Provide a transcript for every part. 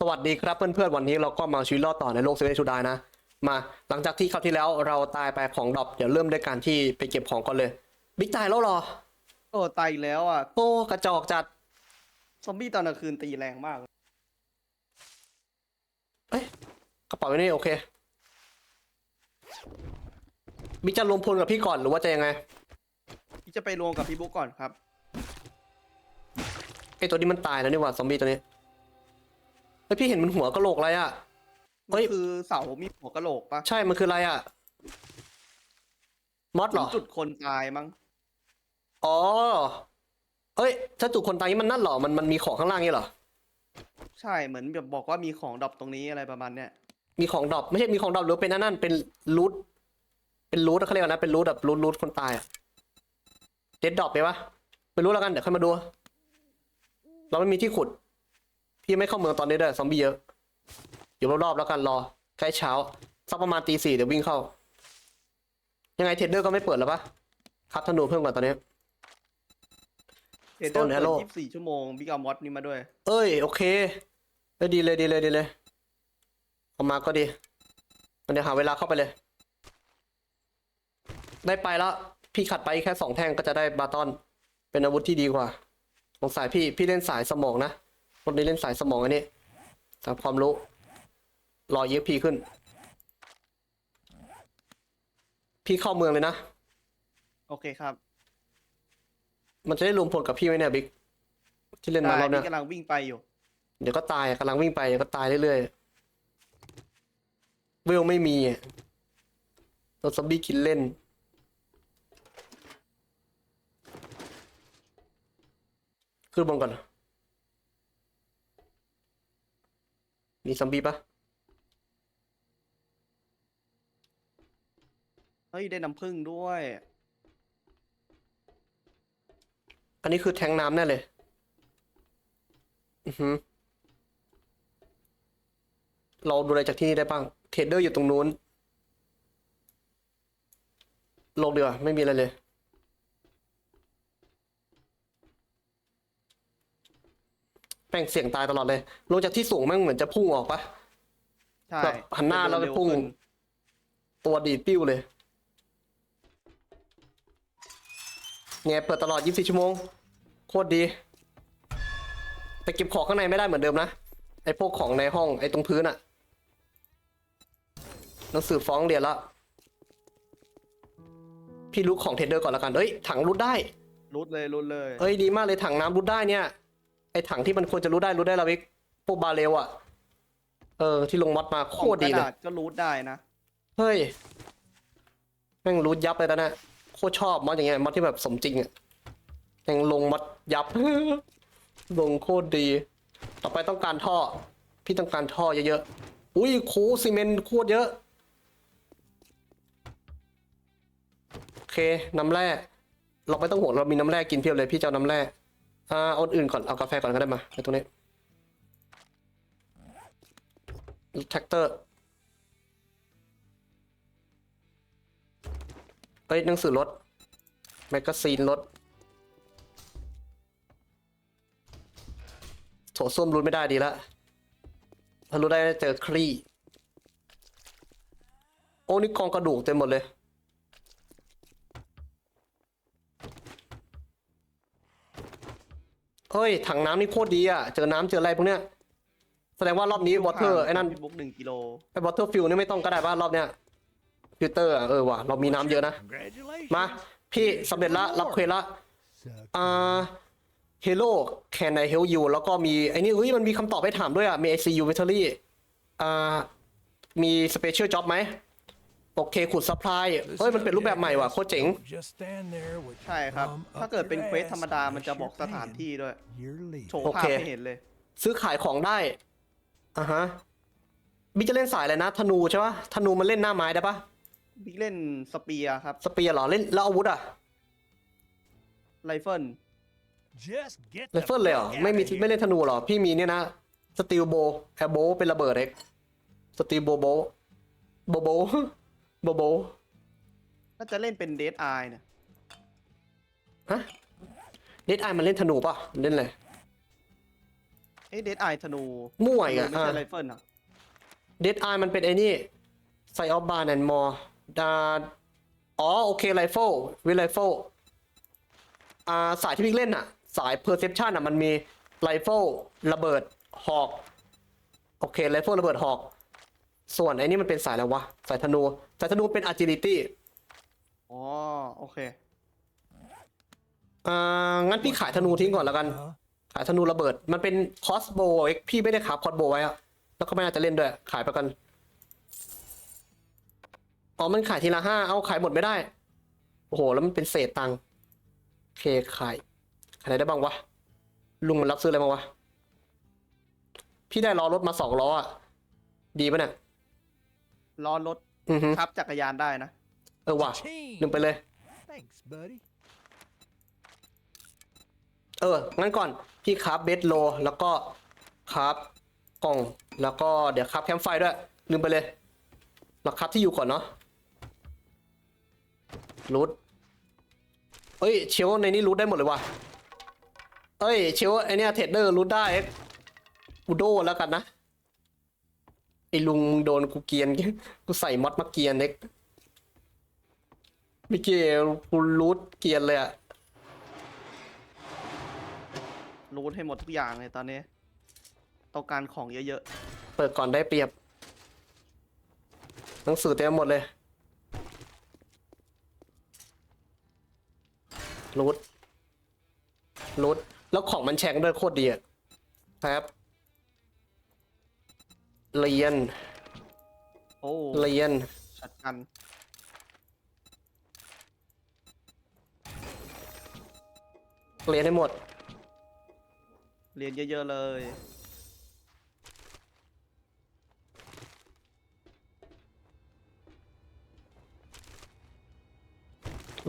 สวัสดีครับเพื่อนๆวันนี้เราก็มาชีวิตรอดต่อในโลกเซเว่นชูดายนะ มาหลังจากที่คราวที่แล้วเราตายไปของดรอปเดี๋ยวเริ่มด้วยการที่ไปเก็บของก่อนเลย บิ๊กตายแล้วเหรอโอ้ตายอีกแล้วอะโอ้กระจอกจัดซอมบี้ตอนกลางคืนตีแรงมากเอ้ยกระเป๋าอยู่นี่โอเคบิ๊กจะรวมพลกับพี่ก่อนหรือว่าจะยังไงพี่จะไปรวมกับพี่บุ๊กก่อนครับไอตัวนี้มันตายแล้วนี่หว่าซอมบี้ตัวนี้ เฮ้ยพี่เห็นมันหัวกะโหลกอะไรอะ เฮ้มันย คือเสามีหัวกะโหลกปะใช่มันคืออะไรอะมอสเหรอ จุดคนตายมั้งอ๋อเอ้ย ถ้าจุดคนตายนี่มันนั่นเหรอ มันมันมีของข้างล่างนี่เหรอ ใช่เหมือนแบบบอกว่ามีของดรอปตรงนี้อะไรประมาณเนี้ยมีของดรอปไม่ใช่มีของดรอปหรือเป็นอันนั่นเป็นรูทเป็นรูทเขาเรียกว่านะเป็นรูทแบบรูทรูทคนตายอะเด็ดดรอปไปปะไม่รู้แล้วกันเดี๋ยวค่อยมาดู เราไม่มีที่ขุด พี่ไม่เข้าเมืองตอนนี้ด้วยซอมบี้เยอะ อยู่รอบๆแล้วกันรอใกล้เช้าสักประมาณตีสี่เดี๋ยววิ่งเข้า ยังไงเทรดเดอร์ก็ไม่เปิดแล้วปะครับธนูเพิ่มก่อนตอนนี้ เอเดอร์ Stone เปิด Arrow ยี่สิบสี่ชั่วโมงบิ๊กเอามอสนี่มาด้วย เอ้ย โอเคเอ้ยดีเลยดีเลยดีเลยออกมาก็ดี มันเดี๋ยวหาเวลาเข้าไปเลย ได้ไปแล้ว พี่ขัดไปแค่สองแท่งก็จะได้บาตอน เป็นอาวุธที่ดีกว่า สงสายพี่ พี่เล่นสายสมองนะ คนนี้เล่นสายสมองอันนี้สายความรู้ รอเยอะพีขึ้น พี่เข้าเมืองเลยนะ โอเคครับ มันจะได้รวมผลกับพี่ไหมเนี่ยบิ๊กที่เล่นมาได้รอบเนี้พี่ยกำลังวิ่งไปอยู่ เดี๋ยวก็ตายอะกำลังวิ่งไปเดี๋ยวก็ตายเรื่อยๆเวลไม่มีอะโดนซอมบี้กินเล่นขึ้นบนก่อน มีซอมบี้ปะเฮ้ย ได้น้ำผึ้งด้วย อันนี้คือแทงน้ำแน่เลย อือหือเราดูอะไรจากที่นี่ได้บ้าง เทรดเดอร์อยู่ตรงนู้น ลงดีกว่าไม่มีอะไรเลย ม่งเสียงตายตลอดเลยลงจากที่สูงแม่งเหมือนจะพุ่งออกปะใช่แบบหันหน้าแล้วไปเร็พุ่งขึ้นตัวดีดปิ้วเลยเนี่ยเปิดตลอด 24 ชั่วโมง โคตรดี แต่เก็บของข้างในไม่ได้เหมือนเดิมนะ ไอ้พวกของในห้องไอ้ตรงพื้นอะหนังสือฟ้องเรียนละ พี่รู้ของเทรดเดอร์ก่อนละกัน เอ้ย ถังรูดได้ รุดเลยรุดเลย เอ้ยดีมากเลยถังน้ำรูดได้เนี่ยไอ้ถังที่มันควรจะรูดได้รูดได้และวิกพวกบาเรลอะเออ ที่ลงมอดมาโคตรดีกเลระยดาษก็รูดได้นะ เฮ้ย แม่งรูดยับเลยนะเนี่ยโคตรชอบมอดอย่างเงี้ยมอดที่แบบสมจริงอะแม่งลงมอดยับ ลงโคตรดี ต่อไปต้องการท่อ พี่ต้องการท่อเยอะๆ อุ้ยโคซีเมนต์โคตรเยอะ โอเค น้ำแร่ เราไม่ต้องห่วงเรามีน้ำแร่กินเพียบเลยพี่จะเอาน้ำแร่ อ่าเอาอื่นก่อน เอากาแฟก่อนก็ได้มาในตรงนี้แท็กเตอร์เอ้ยหนังสือลดแมกกาซีนลดโถส้วมรุนไม่ได้ดีละถ้ารู้ได้เจอครีโอ้นี่กองกระดูกเต็มหมดเลย เฮ้ย ถังน้ำนี่โคตรดีอะ เจอน้ำเจออะไรพวกเนี้ย แสดงว่ารอบนี้วอเตอร์ไอ้นั่นพี่บุ๊กหนึ่งกิโลไอ้วอเตอร์ฟิลนี่ไม่ต้องก็ได้ป่ะรอบเนี้ยฟิลเตอร์อะเออว่ะเรามีน้ำเยอะนะ Congratulations. มา พี่สำเร็จละรับเควสละอ่า Hello can I help you แล้วก็มีไอ้นี่เฮ้ยมันมีคำตอบให้ถามด้วยอะมี ICU battery อ่ามี special job ไหม โอเคขุด supply เฮ้ยมันเป็นรูปแบบใหม่ว่ะโคตรเจ๋ง Just stand there with ใช่ครับ thumb up ถ้าเกิดเป็น your เควส ass ธรรมดา and มันจะ raise บอก your สถาน hand. ที่ด้วย You're leaving. โชว์โอภาพเคให้เห็นเลย ซื้อขายของได้อ่าฮะบิ๊กจะเล่นสายอะไรนะ ธนูใช่ปะธนูมันเล่นหน้าไม้ได้ปะบิ๊กเล่นสเปียร์ครับ สเปียร์เหรอเล่นแล้วอาวุธอะไรเฟิล Just get ไรเฟิลเลยเหรอไม่มีไม่เล่นธนูเหรอ พี่มีเนี่ยนะสตีลโบแอร์โบเป็นระเบิดเอ็กสตีลโบโบโบโบ โบโบน่าจะเล่นเป็นเดดไอเนี่ยฮะเดดไอมันเล่นธนูป่ะเล่นอะไรเอ้เดดไอธนูมั่วอีกธอะนูไม่ใช่ไรเฟิลอะเดดไอมันเป็นไอ้นี่ไซออฟบาร์แอนมอร์ดาอ๋อโอเคไรเฟิลวิไรเฟิลอ่าสายที่พี่เล่นอะสายเพอร์เซพชันอะมันมีไรเฟิลระเบิดหอก โอเคไรเฟิลระเบิดหอก ส่วนไอ้นี่มันเป็นสายอะไรวะ สายธนู สายธนูเป็น agility อ๋อโอเค อ่างั้นพี่ขายธนูทิ้งก่อนแล้วกัน Huh? ขายธนูระเบิด มันเป็นคอสโบเอ็กพี่ไม่ได้ขาคอสโบไว้อะแล้วก็ไม่น่าจะเล่นด้วย ขายไปกัน อ๋อ มันขายทีละห้า เอาขายหมดไม่ได้ โอ้โห แล้วมันเป็นเศษตังค์โอเคขาย ขายอะไรได้บ้างวะ ลุงมันรับซื้ออะไรบ้างวะ พี่ได้ล้อรถมาสองล้ออะดีปะเนี่ย ล้อรถ อือฮึทับจักรยานได้นะ เออว่ะ Team. ลืมไปเลย Thanks, buddy. เออ งั้นก่อน พี่คราฟเบสโล แล้วก็คราฟกล่อง แล้วก็เดี๋ยวคราฟแคมป์ไฟด้วย ลืมไปเลยเราคราฟที่อยู่ก่อนเนาะรูทเอ้ย เชลในนี้รูทได้หมดเลยว่ะ เอ้ย เชลไอเนี้ยเทรดเดอร์รูทได้เอ็กกูโดนแล้วกันนะ ไอลุงมึงโดนกูเกรียน กูใส่มอดมาเกรียนเอ็กไม่เกรียนกูรูทเกรียนเลยอะรูทให้หมดทุกอย่างเลยตอนนี้ต้องการของเยอะเปิดก่อนได้เปรียบ หนังสือเต็มหมดเลย รูทรูทแล้วของมันแชงด้วยโคตรดีอะครับ เรียนๆโอ้เรียน ชัดกันเรียนให้หมด เรียนเยอะๆเลย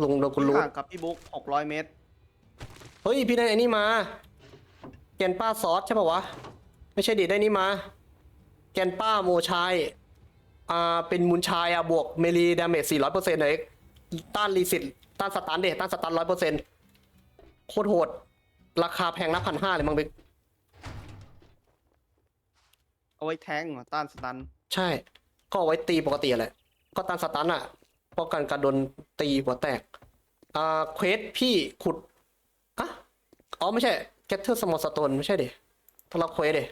ลุงโดนคุณที่รูทห่างกับพี่บุ๊ก600เมตร เฮ้ย พี่ได้ไอ้นี่มา แกนป้าซอสใช่ป่าวะ ไม่ใช่ดิได้นี่มา แกนป้าโมชายอ่าเป็นมูลชายอะบวกเมลีดาเมจ400%เลยต้านรีสิตต้านสตันเดต้านสตัน100%โคตรโหด ราคาแพงนะพันห้าเลยมั้งเบกเอาไว้แทงเหรอต้านสตัน ใช่ ก็เอาไว้ตีปกติแหละ ก็ต้านสตันอะป้องกันการโดนตีหัวแตก อ่าเควสพี่ขุดอะอ๋อไม่ใช่ Gather Small Stone ไม่ใช่ดิต้องรับเควสดิ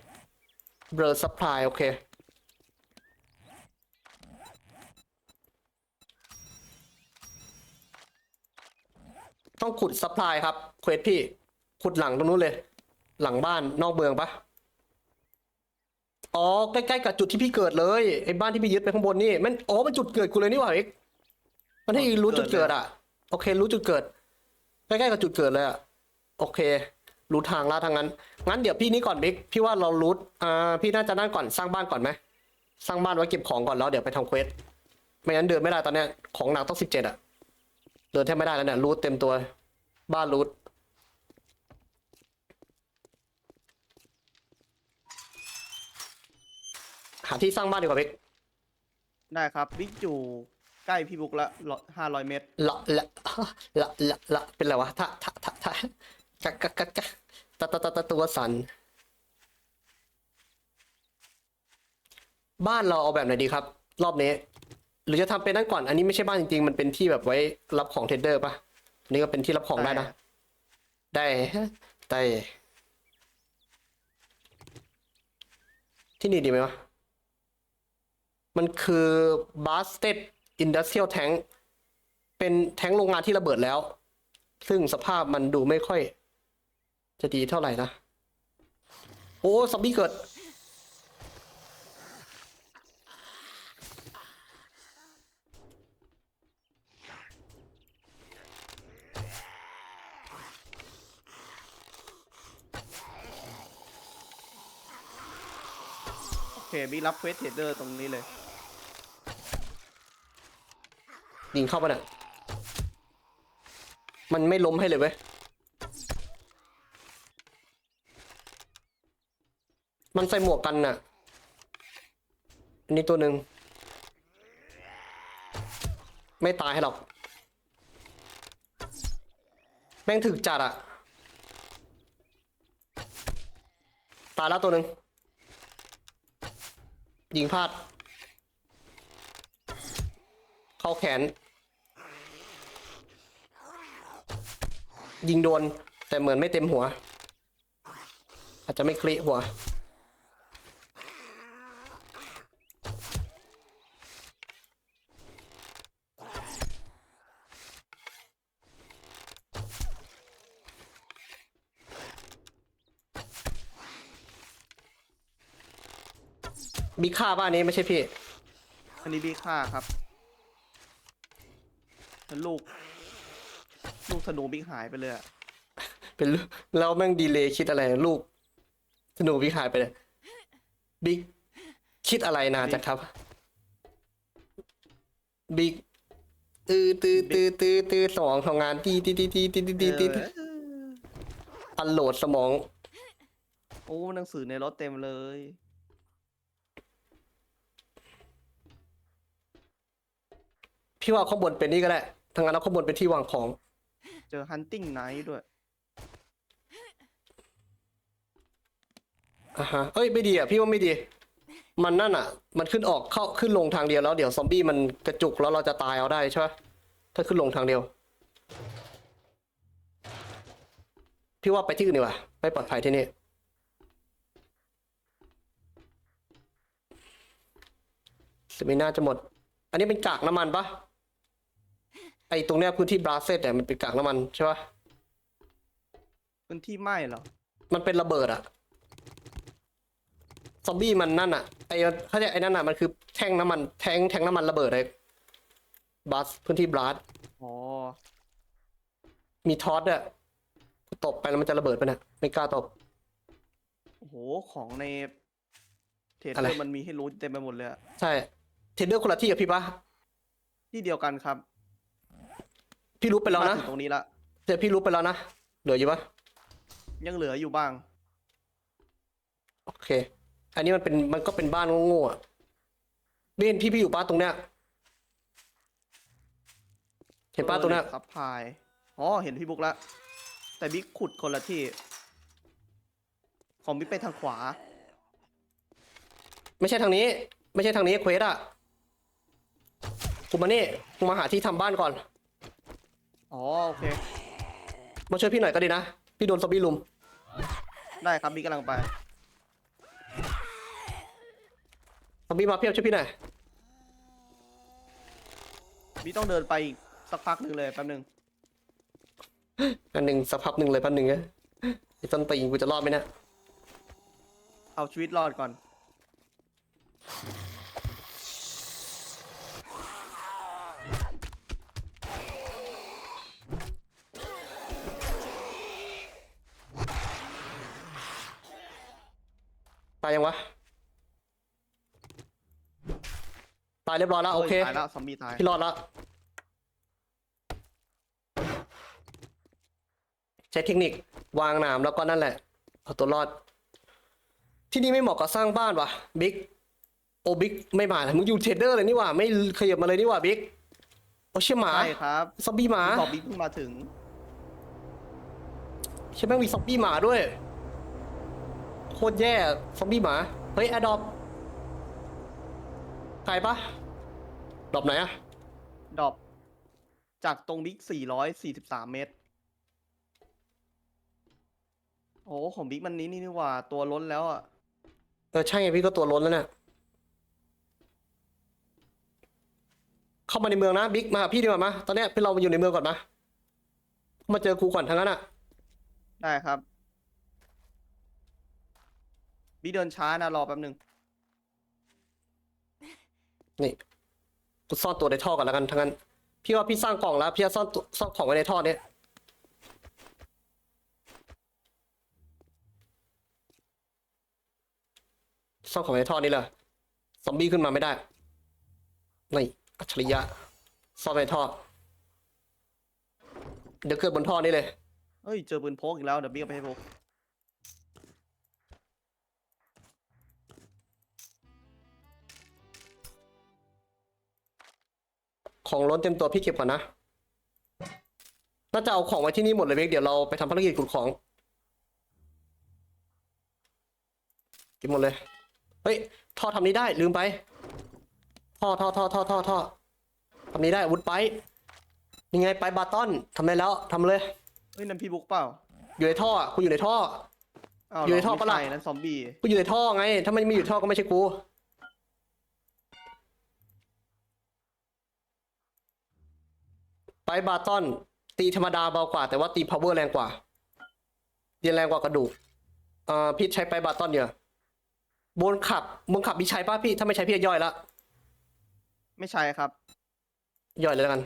Blur Supply โอเค ต้องขุด Supply ครับเควสพี่ ขุดหลังตรงนู้นเลย หลังบ้านนอกเมืองปะอ๋อ ใกล้ๆกับจุดที่พี่เกิดเลยไอ้บ้านที่พี่ยึดไปข้างบนนี่มันอ๋อมันจุดเกิดกูเลยนี่หว่าเอ็กมันให้รู้จุดเกิดอะ โอเค รู้จุดเกิด ใกล้ๆกับจุดเกิดเลยอะ โอเค รู้ทางลาดทางนั้น งั้นเดี๋ยวพี่นี้ก่อนบิ๊ก พี่ว่าเรารู้อ่า พี่น่าจะนั่นก่อนสร้างบ้านก่อนไหม สร้างบ้านไว้เก็บของก่อนแล้วเดี๋ยวไปทำเควส ไม่งั้นเดินไม่ได้ตอนเนี้ย ของหนักต้องสิบเจ็ดอะเดินแทบไม่ได้แล้วเนี่ยรูทเต็มตัว บ้านรูทหาที่สร้างบ้านดีกว่าบิ๊ก ได้ครับบิ๊กอยู่ใกล้พี่บุ๊กละ500เมตร ละละละละละเป็นไรวะทะทะทะ ทะกะกะกะกตะตะตะตะตัวสันบ้านเราเอาแบบไหนดีครับ รอบนี้ หรือจะทำเป็นนั่นก่อน อันนี้ไม่ใช่บ้านจริงๆ มันเป็นที่แบบไว้รับของเทรดเดอร์ปะอันนี้ก็เป็นที่รับของได้นะ ได้ได้ที่นี่ดีไหมวะ มันคือ Bastet Industrial Tank เป็นแท้งโรงงานที่ระเบิดแล้ว ซึ่งสภาพมันดูไม่ค่อย จะดีเท่าไหร่นะ โอ้ซอมบี้เกิด โอเคบิ๊กรับเควสเทรดเดอร์ตรงนี้เลย ยิงเข้าไปน่ะ มันไม่ล้มให้เลยเว้ย มันใส่หมวกกันน่ะ อันนี้ตัวหนึ่ง ไม่ตายให้หรอก แม่งถึกจัดอะตายแล้วตัวหนึ่ง ยิงพลาด เข้าแขน ยิงโดน แต่เหมือนไม่เต็มหัว อาจจะไม่คลิหัว มีค่าบ้านนี้ไม่ใช่พี่ อันนี้บีค่าครับแล้วลูก ลูกธนูบิ๊กหายไปเลยอะเป็นลูกแล้วแม่งดีเลยคิดอะไรลูกสนุกพี่หายไปเลยบิ๊กคิดอะไรนานจังครับบิ๊กตื้อตื้อตื้อตื้อตื้อสมองทำงานตีตีตีตีตีตีตีตีเอออันโหลดสมอง โอ้หนังสือในรถเต็มเลย พี่ว่าข้างบนเป็นนี่ก็ได้ทางนั้นเอาข้างบนเป็นที่วางของ เจอฮันติ n งไนท์ด้วย อะฮะเอ้ยไม่ดีอะพี่ว่าไม่ดี มันนั่นอะ มันขึ้นออกเข้าขึ้นลงทางเดียวแล้วเดี๋ยวซอมบี้มันกระจุกแล้วเราจะตายเอาได้ใช่ปะถ้าขึ้นลงทางเดียว พี่ว่าไปที่อื่นดีกว่าไม่ปลอดภัยที่นี่สมิน่าจะหมด อันนี้เป็นกากน้ำมันปะ ไอตรงเนี้ยพื้นที่บราเซตเนี่ยมันเป็นกากน้ำมันใช่ปะพื้นที่ไหม้เหรอ มันเป็นระเบิดอะซอมบี้มันนั่นอะไอเขาเรียกไอ้นั่นอะมันคือแท่งน้ำมันแท่งแท่งน้ำมันระเบิดเลยบัสพื้นที่บลัสอ๋อ มีทอสอะตบไปแล้วมันจะระเบิดไปนะไม่กล้าตบโอ้โหของในเทรดอะเดไรอร์มันมีให้รู้เต็มไปหมดเลยอะใช่เทรดเดอร์คนละที่กับพี่ปะที่เดียวกันครับ พี่รู้ไปแล้วมานะถึงตรงนี้ละ แต่พี่รู้ไปแล้วนะเหลืออยู่ปะยังเหลืออยู่บ้าง โอเค อันนี้มันเป็นมันก็เป็นบ้านโง่ๆอะเบนพี่พี่อยู่บ้านตรงเนี้ยเห็นป้าตรงเนี้ยซับพาย อ๋อ เห็นพี่บุ๊กละ แต่บิ๊กขุดคนละที่ ของบิ๊กไปทางขวา ไม่ใช่ทางนี้ ไม่ใช่ทางนี้เควสอะกูมานี่กูมาหาที่ทำบ้านก่อน อ๋อโอเค มาช่วยพี่หน่อยก็ดีนะ พี่โดนซอมบี้ลุม ได้ครับบิ๊กกำลังไป ซอมบี้มาเพียบช่วยพี่หน่อยบิ๊กต้องเดินไปอีกสักพักหนึ่งเลยแป๊บหนึ่งอันหนึ่งสักพักหนึ่งเลยพันหนึ่งนะไอ้ต้นตีนกูจะรอดไหมเนะ เอาชีวิตรอดก่อน ตายยังวะ ตายเรียบร้อยแล้วโอเคตายแล้วซอมบี้ตายพี่รอดแล้วใช้เทคนิควางหนามแล้วก็นั่นแหละเอาตัวรอด ที่นี่ไม่เหมาะกับสร้างบ้านวะบิ๊กโอบิ๊กไม่มามึงอยู่เทรดเดอร์เลยนี่หว่าไม่ขยับมาเลยนี่หว่าบิ๊กโอเชี่ยหมาใช่ครับซอมบี้หมาบิ๊กบอกบิ๊กเพิ่งมาถึงใช่ไหมงมีซอมบี้หมาด้วย โคตรแย่ซอมบี้หมา เฮ้ยแอดดอปใครปะดรอปไหนอะดรอปจากตรงบิ๊ก443 เมตร โอ้ของบิ๊กมันนี้นี่นี่หว่า ตัวล้นแล้วอะ เออใช่ไงพี่ก็ตัวล้นแล้วเนี่ยเข้ามาในเมืองนะบิ๊กมาหาพี่ดีกว่ามาตอนเนี้ยพี่เรามาอยู่ในเมืองก่อนมามาเจอกูก่อนทั้งนั้นอะได้ครับ บิ๊กเดินช้านะรอแป๊บหนึ่งนี่กูซ่อนตัวในท่อก่อนแล้วกันทั้งนั้น พี่ว่าพี่สร้างกล่องแล้ว พี่จะซ่อนตัวซ่อนของไว้ในท่อเนี้ยซ่อนของไว้ในท่อนี้เลยซอมบี้ขึ้นมาไม่ได้นี่อัจฉริยะซ่อนไว้ในท่อ เดี๋ยวเกิดบนท่อนี้เลยเฮ้ยเจอปืนพกอีกแล้วเดี๋ยวบิ๊กเอาไปให้พก ของล้นเต็มตัวพี่เก็บก่อนนะ น่าจะเอาของไว้ที่นี่หมดเลยเบกเดี๋ยวเราไปทำภารกิจขุดของกินหมดเลย เฮ้ย ท่อทำนี้ได้ลืมไป ท่อท่อท่อท่อท่อท่อทำนี้ได้อาวุธไป ยังไงไปบาตอนทำได้แล้วทำเลย เฮ้ยนั่นพี่บุ๊กเปล่าอยู่ในท่ออะกูอยู่ในท่ออ้าวอยู่ในท่อเหรปะล่ะ ไม่ใช่นั่นซอมบี้ กูอยู่ในท่อไง ถ้ามันไม่อยู่ในท่อก็ไม่ใช่กู ไปบาตอน ตีธรรมดาเบากว่า แต่ว่าตีพาวเวอร์แรงกว่าเรียนแรงกว่ากระดูกเอ่อพี่ใช้ไปบาตอนเดียวบนขับบนขับพี่ใช้ป่ะพี่ ถ้าไม่ใช้พี่จะย่อยละไม่ใช่ครับ ย่อยเลยแล้วกัน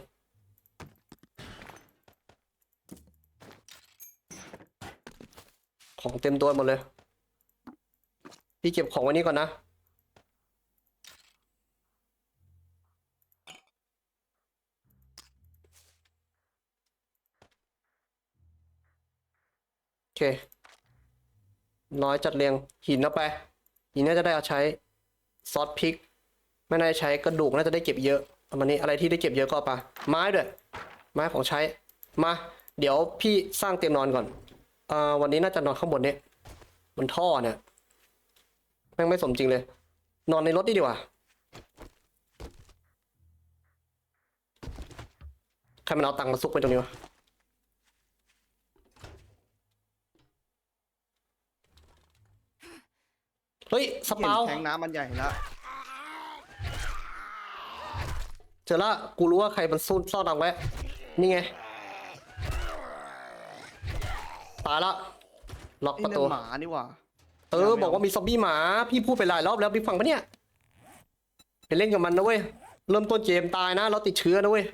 ของเต็มตัวหมดเลย พี่เก็บของไว้นี้ก่อนนะ เค น้อยจัดเรียงหินเอาไป หินน่าจะได้เอาใช้ซอสพริก ไม่น่าใช้กระดูกน่าจะได้เก็บเยอะประมาณนี้อะไรที่ได้เก็บเยอะก็เอาไปไม้ด้วย ไม้ของใช้มา เดี๋ยวพี่สร้างเตียงนอนก่อนอ่าวันนี้น่าจะนอนข้างบนนี้มันท่อเนี่ยแม่งไม่สมจริงเลย นอนในรถนี่ดีกว่าใครมันเอาตังค์มาซุกไปตรงนี้วะ เฮ้ยสเห็นปาวแทงน้ำมันใหญ่แล้วเจอละกูรู้ว่าใครมันซุ่นซ่อนตังไว้นี่ไงตายละล็อกนี่ประนั่ตูนหมานี่หว่า เออบอกว่ามีซอมบี้หมา พี่พูดไปหลายรอบแล้วพี่ฟังปะเนี่ยไปเล่นกับมันนะเว้ยเริ่มต้นเกมตายนะเราติดเชื้อนะเว้ย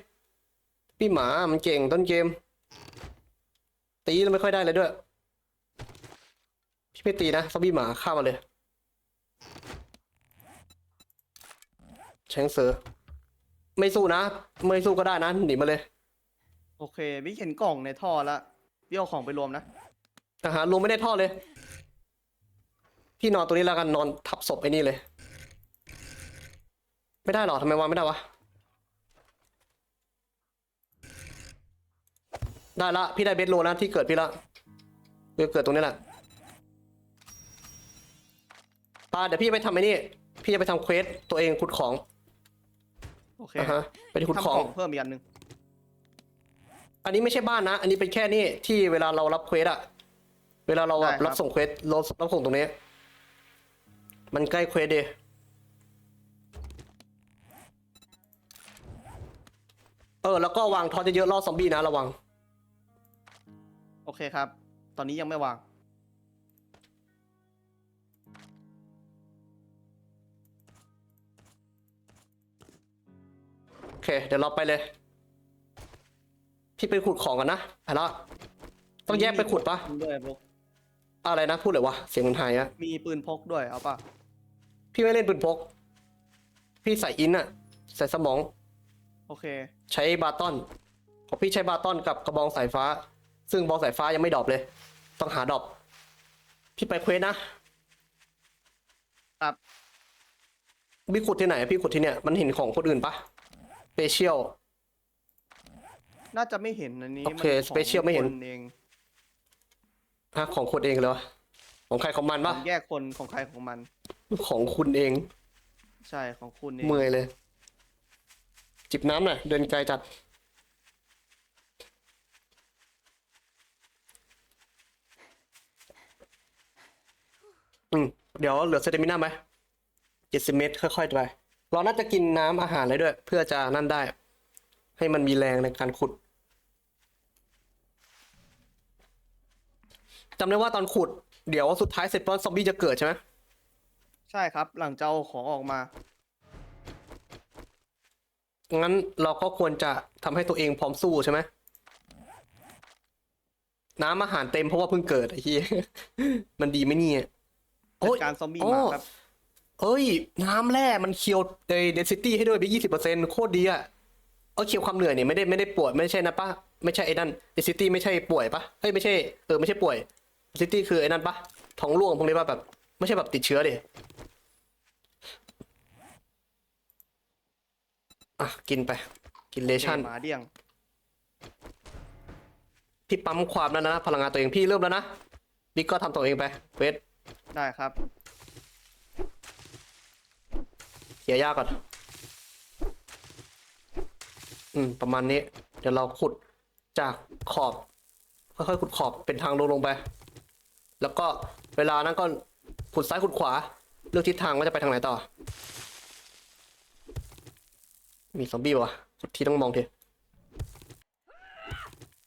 พี่หมามันเก่งต้นเกม ตีแล้วไม่ค่อยได้เลยด้วยพี่ไม่ตีนะซอมบี้หมาฆ่ามาเลย แชงเสือไม่สู้นะ ไม่สู้ก็ได้นะ หนีมาเลยโอเคพี่เห็นกล่องในท่อแล้วพี่เอาของไปรวมนะ อาหารรวมไม่ได้ทอดเลย พี่นอนตัวนี้แล้วกันนอนทับศพไอ้นี่เลย ไม่ได้หรอทำไมวางไม่ได้วะ ได้ละ พี่ได้เบสโลนะที่เกิดพี่ละเกิดตรงนี้แหละ ปาเดี๋ยวพี่ไปทำไอ้นี่ พี่จะไปทำเควสตัวเองขุดของโอเคอะฮะไปขุดทำขกองล่องเพิ่มอีกอันหนึ่งอันนี้ไม่ใช่บ้านนะ อันนี้เป็นแค่นี่ที่เวลาเรารับเควสอะเวลาเราแบบรับส่งเควสเรารับส่งตรงนี้ มันใกล้เควสดีเออ แล้วก็วางทอดเยอะๆล่อซอมบี้นะระวัง โอเคครับ ตอนนี้ยังไม่วาง เค เดี๋ยวเราไปเลย พี่ไปขุดของกันนะไปละต้องแยกไปขุดปะด้วยบุ๊กอะไรนะพูดเลยวะเสียงมันหายอะมีปืนพกด้วยเอาป่ะพี่ไม่เล่นปืนพก พี่ใส่อินอะใส่สมอง โอเค ใช้บาตอนของพี่ใช้บาตอนกับกระบองสายฟ้า ซึ่งบองสายฟ้ายังไม่ดรอปเลย ต้องหาดรอปพี่ไปเควสนะครับพี่ขุดที่ไหน พี่ขุดที่เนี่ยมันเห็นของคนอื่นปะส เปเชียล น่าจะไม่เห็นอันนี้โอเคมันของ special ไม่เห็น คเองฮะของคนเองเลยวะของใครของมันขปะองแยกคนของใครของมัน ของคุณเอง ใช่ของคุณเองเมื่อยเลย จิบน้ำหน่อยเดินไกลจัด อืม เดี๋ยวเหลือเซตมิน่าไหมเจ็ดสิบเมตร ค่อยๆไป เราน่าจะกินน้ำอาหารอะไรด้วย เพื่อจะนั่นได้ ให้มันมีแรงในการขุดจำได้ว่าตอนขุด เดี๋ยวสุดท้ายเสร็จตอนซอมบี้จะเกิดใช่ไหมใช่ครับ หลังจะเอาของออกมา งั้นเราก็ควรจะทำให้ตัวเองพร้อมสู้ใช่ไหมน้ำอาหารเต็มเพราะว่าเพิ่งเกิดไอ้เหี้ยมันดีไหมเนี่ยจัโอ้ดยการซอมบี้โอ้มาครับ เอ้ย น้ำแร่มันเคียวในเดนซิตี้ให้ด้วยไปยี่สิบเปอร์เซ็นต์โคตรดีอะเออเคียวความเหนื่อยเนี่ยไม่ได้ไม่ได้ปวดไม่ใช่นะปะไม่ใช่ไอ้นั่นเดนซิตี้ไม่ใช่ป่วยปะเฮ้ยไม่ใช่เออไม่ใช่ป่วยเดนซิตี้คือไอ้นั่นปะท้องร่วงพวกนี้ปะแบบ ไม่ใช่แบบติดเชื้อดิอะกินไป กินเลชั่นหมาเดี่ยงพี่ปั๊มความแล้วนะ พลังงานตัวเองพี่เริ่มแล้วนะบิ๊กก็ทำตัวเองไปเวทได้ครับ เขี่ยหญ้ากก่อน อืม ประมาณนี้ เดี๋ยวเราขุดจากขอบ ค่อยๆขุดขอบเป็นทางลงลงไป แล้วก็เวลานั้นก็ขุดซ้ายขุดขวา เลือกทิศทางว่าจะไปทางไหนต่อ มีซอมบี้ปะวะขุดที่ต้องมองที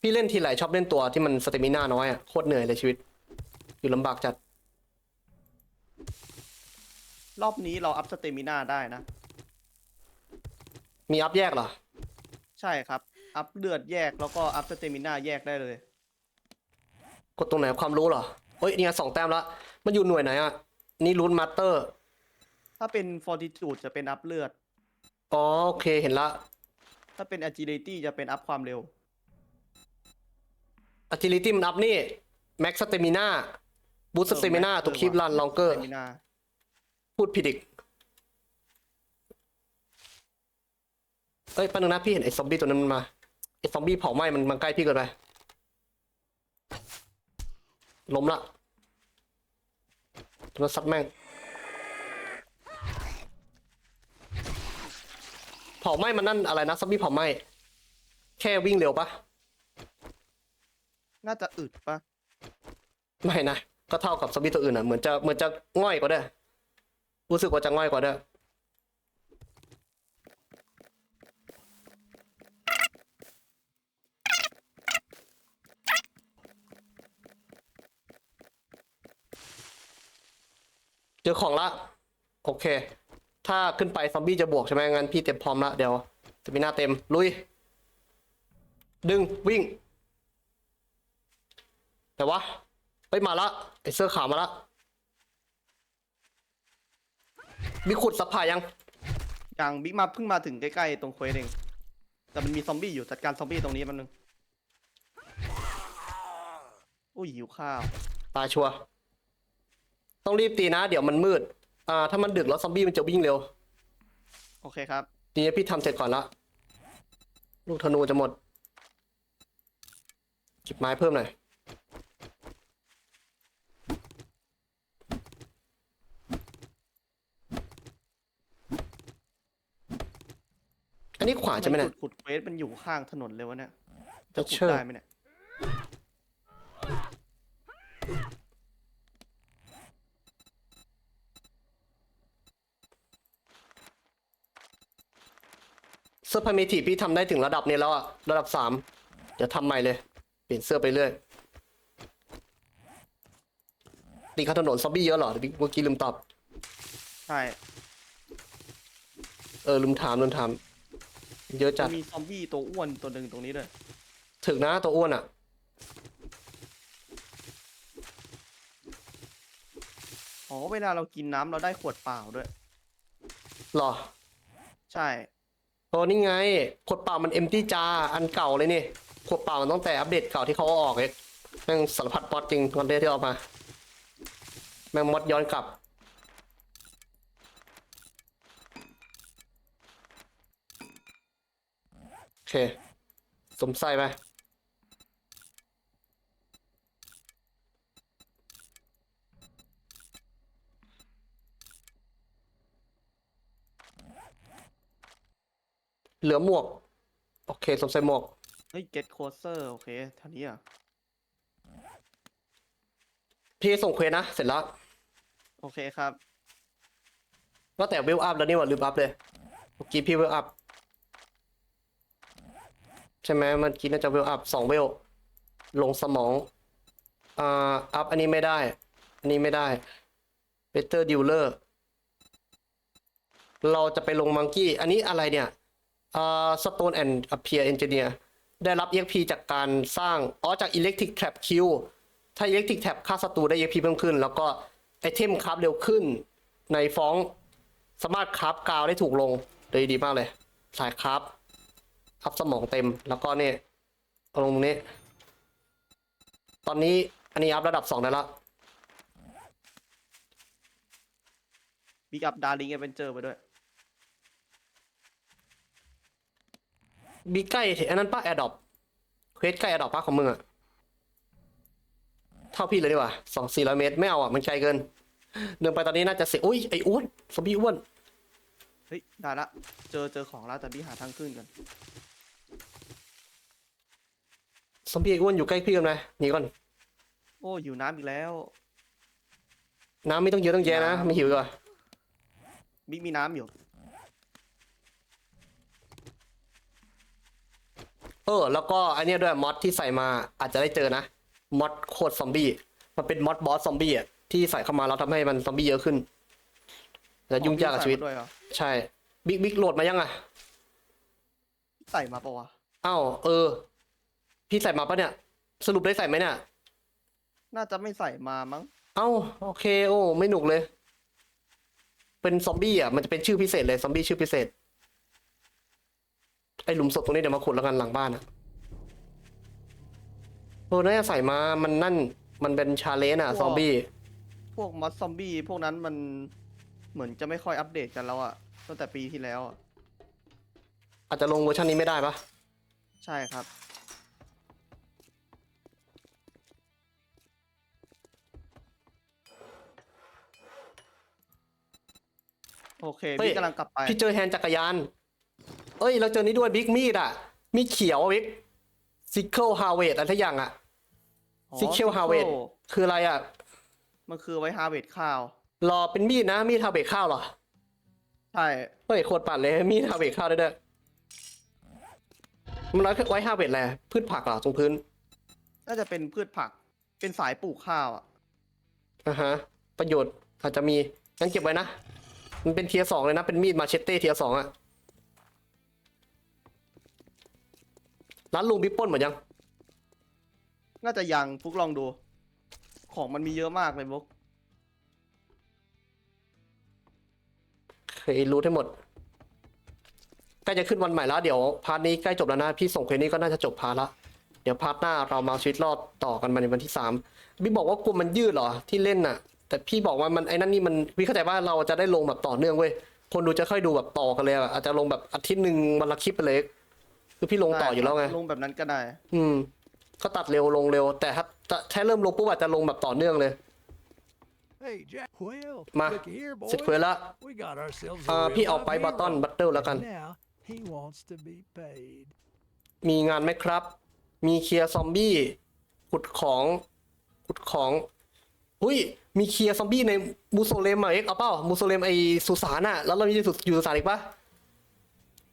พี่เล่นทีไรชอบเล่นตัวที่มันสเตมิน่าน้อยอะโคตรเหนื่อยเลยชีวิต อยู่ลำบากจัด รอบนี้เราอัพสเตมินาได้นะ มีอัพแยกเหรอ ใช่ครับ อัพเลือดแยกแล้วก็อัพสเตมินาแยกได้เลย กดตรงไหนความรู้เหรอ เฮ้ยเนี่ยสองแต้มละมันอยู่หน่วยไหนอะ นี่รูนมาสเตอร์ ถ้าเป็น fortitude จะเป็นอัพเลือด อ๋อโอเคเห็นละ ถ้าเป็น agility จะเป็นอัพความเร็ว agility มันอัพนี่ max stamina boost stamina ตัวคีบ run longer stamina พูดผิดอีก เอ้ยแป๊บนึงนะพี่เห็นไอ้ซอมบี้ตัวนั้นมันมาไอ้ซอมบี้เผาไหม้มันมันใกล้พี่เกินไปล้มละตัวซัดแม่งเผาไหม้มันนั่นอะไรนะซอมบี้เผาไหม้แค่วิ่งเร็วปะน่าจะอึดปะไม่นะ ก็เท่ากับซอมบี้ตัวอื่นอะเหมือนจะเหมือนจะง่อยกว่าเด้อ รู้สึกว่าจะง่อยกว่าเด้อเจอของละ โอเค ถ้าขึ้นไปซอมบี้จะบวกใช่ไหมงั้นพี่เต็มพร้อมละเดี๋ยวจะมีหน้าเต็ม ลุย ดึงวิ่ง แต่ว่าเฮ้ยมาละไอเสื้อขาวมาละ มีขุดสะพายยัง อย่างบิ๊กมาเพิ่งมาถึงใกล้ๆตรงเควสเอง แต่มันมีซอมบี้อยู่จัดการซอมบี้ตรงนี้มันนึงอุ้ยหิวข้าว ตายชัวร์ต้องรีบตีนะ เดี๋ยวมันมืด อ่า ถ้ามันดึกแล้วซอมบี้มันจะวิ่งเร็วโอเคครับ ทีนี้พี่ทำเสร็จก่อนละ ลูกธนูจะหมดเก็บไม้เพิ่มหน่อย อันนี้ขวาใช่ไหมเนี่ยขุดขุดเควสมันอยู่ข้างถนนเลยวะเนี่ยจะขุดเชื่อได้ไหมเนี่ยเสื้อพาเมทีพี่ทำได้ถึงระดับนี้แล้วอะระดับสามเดี๋ยวทำใหม่เลย เปลี่ยนเสื้อไปเรื่อยตีข้างถนนซอมบี้เยอะเหรอเมื่อกี้ลืมตอบ ใช่ เออลืมถามลืมถาม เยอะจัมัดนมีซอมบี้ตัวอ้วนตัวหนึ่งตรงนี้ด้วย ถึกนะตัวอ้วนอะอ๋อ เวลาเรากินน้ำเราได้ขวดเปล่าด้วย หรอใช่ โอ้นี่ไง ขวดเปล่ามันเอ็มตี้จาอันเก่าเลยนี่ ขวดเปล่ามันตั้งแต่อัปเดตเก่าที่เขาเอาออกเองแม่งสารพัดปอดจริงตอนเดที่เอามา แม่งมดย้อนกลับ โอ เค สมใส่ไปเหลือหมวก โอเค สมใส่หมวก เฮ้ย get closer โอเคเท่านี้อะ พี่ส่งเควสนะ เสร็จแล้ว โอเคครับ ว่าแต่เวลอัพแล้วนี่หว่าลืมอัพเลยเมื่อกี้พี่เวลอัพ ใช่ไหมมื่อกี้น่าจะเวลอัพสองเวล ลงสมองอ่าอัพอันนี้ไม่ได้ อันนี้ไม่ได้ Better Dealer เราจะไปลงมังกี้อันนี้อะไรเนี่ยอ่า Stone and Appear Engineer ได้รับ EXP จากการสร้าง อ๋อ จาก Electric Trap Q ถ้า Electric Trap ค่าศัตรูได้ EXP เพิ่มขึ้น แล้วก็ไอเทมคราฟเร็วขึ้น ในฟ้องสามารถคราฟกาวได้ถูกลงเลยดีมากเลย สายคราฟ อัพสมองเต็มแล้วก็เนี่ยเอาลงตรงนี้ ตอนนี้อันนี้อัพระดับสองได้ละบิ๊กอัพดาริงเอเวนเจอร์ไปด้วย บีใกล้อันนั้นป้าแอร์ดอปเควสใกล้แอร์ดอปป้าของมึงอะเท่าพี่เลยดีกว่าสองสี่ร้อยเมตรไม่เอาอะมันไกลเกิน เดินไปตอนนี้น่าจะเสียอุ้ยไอ้อ้วนซอมบี้อ้วนเฮ้ยได้ละ เจอเจอของแล้วแต่พี่หาทางขึ้นกัน ซอมบี้อ้วนอยู่ใกล้พี่กันไหมหนีก่อน โอ้อยู่น้ำอีกแล้ว น้ำไม่ต้องเยอะต้องแยะนะน้ำไม่หิวก่อนบิ๊กมีน้ำอยู่ เออ แล้วก็อันเนี้ยด้วยมอดที่ใส่มาอาจจะได้เจอนะมอดโคตรซอมบี้มันเป็นมอดบอสซอมบี้อะที่ใส่เข้ามาแล้วทำให้มันซอมบี้เยอะขึ้นแล้วยุ่งยากกับชีวิตใส่มด้วยเหรอใช่ บิ๊กบิ๊กโหลดมายังอะ ใส่มาปะวะ อ้าวเออ พี่ใส่มาปะเนี่ย สรุปได้ใส่ไหมเนี่ย น่าจะไม่ใส่มามั้ง เอ้าโอเค โอ้ ไม่หนุกเลย เป็นซอมบี้อะ มันจะเป็นชื่อพิเศษเลยซอมบี้ชื่อพิเศษ ไอหลุมศพตรงนี้เดี๋ยวมาขุดแล้วกันหลังบ้านอะโอ้น่าจะใส่มา มันนั่น มันเป็นชาเลนจ์อะซอมบี้ พวกมอสซอมบี้พวกนั้นมันเหมือนจะไม่ค่อยอัปเดตกันแล้วอะตั้งแต่ปีที่แล้วอะอาจจะลงเวอร์ชันนี้ไม่ได้ปะใช่ครับ โอเคพี่กำลังกลับไปพี่เจอแฮนด์จักรยาน เอ้ย เราเจอนี้ด้วยบิ๊กมีดอะ มีดเขียวบิ๊กซิเคิลฮาเวดอะไรทุกอย่างอะ อ๋อซิเคิลฮาเวด sickle คืออะไรอะ มันคือไว้ฮาร์เวดข้าว รอเป็นมีดนะ มีดฮาเวดข้าวเหรอ ใช่เฮ้ยโคตรปั่นเลย มีดฮาเวดข้าวได้ด้วยมันไว้ไว้ฮาเวดแหละไรพืชผักเหรอตรงพื้นน่าจะเป็นพืชผัก เป็นสายปลูกข้าวอะ อ่าฮะ ประโยชน์อาจจะมี งั้นเก็บไว้นะ มันเป็นเทียร์สองเลยนะ เป็นมีดมาเชตเต้เทียร์สองอะร้านลุงบิ๊กปล้นหมดยัง น่าจะยังฟุกลองดู ของมันมีเยอะมากเลยฟุกเคยรู้ทั้งหมดใกล้จะขึ้นวันใหม่แล้ว เดี๋ยวพาร์ทนี้ใกล้จบแล้วนะ พี่ส่งเพลงนี้ก็น่าจะจบพาร์ทละเดี๋ยวพาร์ทหน้าเรามาเอาชีวิตรอดต่อกันมาในวันที่สามพี่บอกว่ากลัวมันยืดเหรอที่เล่นน่ะ แต่พี่บอกว่ามันไอ้นั่นนี่มันพี่เข้าใจว่าเราจะได้ลงแบบต่อเนื่องเว้ยคนดูจะค่อยดูแบบต่อกันเลยอะอาจจะลงแบบอาทิตย์หนึ่งวันละคลิปไปเลยคือพี่ลงต่ออยู่แล้วไงลงแบบนั้นก็ได้ อืม ก็ตัดเร็วลงเร็ว แต่ถ้าถ้าเริ่มลงปุ๊บอาจจะลงแบบต่อเนื่องเลย Hey, Jack. Well, Ma, look here, boys. เสร็จเควสละ We got ourselves อ่า a พี่ real เอา live ไปบัตตอน hero. บัตเตอร์แล้วกัน And now he wants to be paid. มีงานไหมครับ มีเคลียร์ซอมบี้ขุดของขุดของ หุ้ย มีเคลียร์ซอมบี้ในมูโซเลมอะเอ็กเอาเปล่ามูโซเลมไอสุสานอะแล้วเรามีสุอยู่สุสานอีกปะ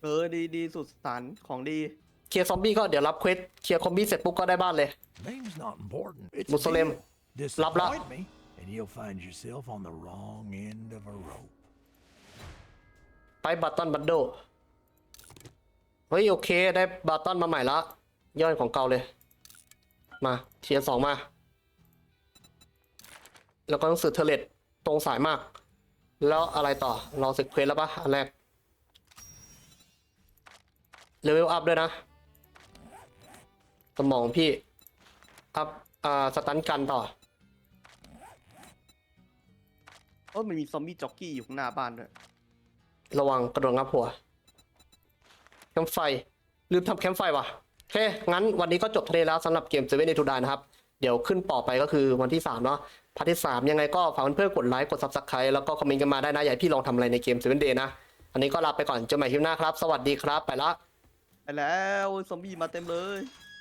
เออดีดีสุดสันของดี เคลียร์ซอมบี้ก็เดี๋ยวรับเควสเคลียร์คอมบี้เสร็จปุ๊บก็ได้บ้านเลย Name's not important. It's Muslim. a deal. Lap, lap. Disappoint me, and you'll find yourself on the wrong end of a rope. ไปบัตตอนบัตโดเฮ้ยโอเค ได้บัตตอนมาใหม่ละย่อยของเก่าเลย มาเทียร์สองมา แล้วก็หนังสือเทเลตตรงสายมาก แล้วอะไรต่อเราสึกเควสแล้วปะอันแรกเลเวลอัพด้วยนะ สมองพี่ อัพอ่าสตันกันต่อโอ้ยมันมีซอมบี้จ็อกกี้อยู่ข้างหน้าบ้านด้วย ระวังกระโดดงับหัว แคมป์ไฟ ลืมทำแคมป์ไฟว่ะโอเคงั้นวันนี้ก็จบทะเลแล้วสำหรับเกมเซเว่นเดทูดานะครับ เดี๋ยวขึ้นต่อไปก็คือวันที่ 3 เนาะ พาร์ทที่3ยังไงก็ฝากเพื่อนๆกดไลค์กด subscribe แล้วก็คอมเมนต์กันมาได้นะอยากให้พี่ลองทำอะไรในเกมเซเว่นเดย์นะ อันนี้ก็ลาไปก่อนเจอกันใหม่คลิปหน้าครับ สวัสดีครับไปละ ไปแล้ว ซอมบี้มาเต็มเลย